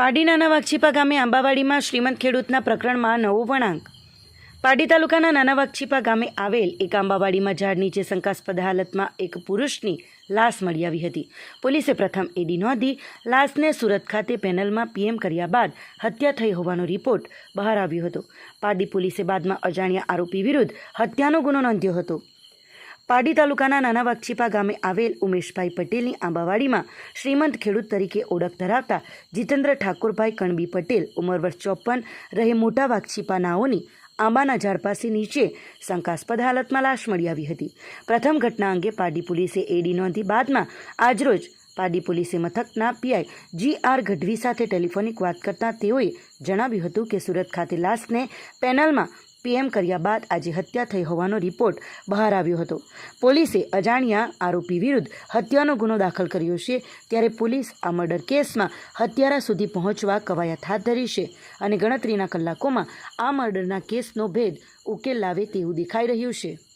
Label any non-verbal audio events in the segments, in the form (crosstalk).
પાડી નાના વાઘછીપા ગામે આંબાવાડીમાં શ્રીમંત ખેડૂતના પ્રકરણમાં નવો વળાંક. પાડી તાલુકાના નાના વાઘછીપા ગામે આવેલ એક આંબાવાડીમાં ઝાડ નીચે શંકાસ્પદ હાલતમાં એક પુરુષની લાશ મળી આવી હતી. પોલીસે પ્રથમ એડી નોંધી લાશને સુરત ખાતે પેનલમાં પીએમ કર્યા બાદ હત્યા થઈ હોવાનો રિપોર્ટ બહાર આવ્યો હતો. પાડી પોલીસે બાદમાં અજાણ્યા આરોપી વિરુદ્ધ હત્યાનો ગુનો નોંધ્યો હતો. પાડી તાલુકાના નાના વાઘછીપા ગામે આવેલ ઉમેશભાઈ પટેલની આંબાવાડીમાં શ્રીમંત ખેડૂત તરીકે ઓળખ ધરાવતા જીતેન્દ્ર ઠાકોરભાઈ કણબી પટેલ ઉંમર વર્ષ ચોપન, રહે મોટા વાઘછીપા નાઓની આંબાના ઝાડ પાસે નીચે શંકાસ્પદ હાલતમાં લાશ મળી આવી હતી. પ્રથમ ઘટના અંગે પાડી પોલીસે એડી નોંધી બાદમાં આજરોજ પાડી પોલીસે મથકના પીઆઈ જી આર ગઢવી સાથે ટેલિફોનિક વાત કરતાં તેઓએ જણાવ્યું હતું કે સુરત ખાતે લાશને પેનલમાં પીએમ કર્યા બાદ આજે હત્યા થઈ હોવાનો રિપોર્ટ બહાર આવ્યો હતો. પોલીસે અજાણ્યા આરોપી વિરુદ્ધ હત્યાનો ગુનો દાખલ કર્યો છે, ત્યારે પોલીસ આ મર્ડર કેસમાં હત્યારા સુધી પહોંચવા કવાયત હાથ ધરી છે અને ગણતરીના કલાકોમાં આ મર્ડરના કેસનો ભેદ ઉકેલ લાવે તેવું દેખાઈ રહ્યું છે.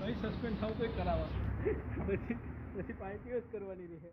ભાઈ સસ્પેન્ડ થાવ તો કરાવવા. (laughs) પછી પછી પાર્ટીઓ જ કરવાની રહે.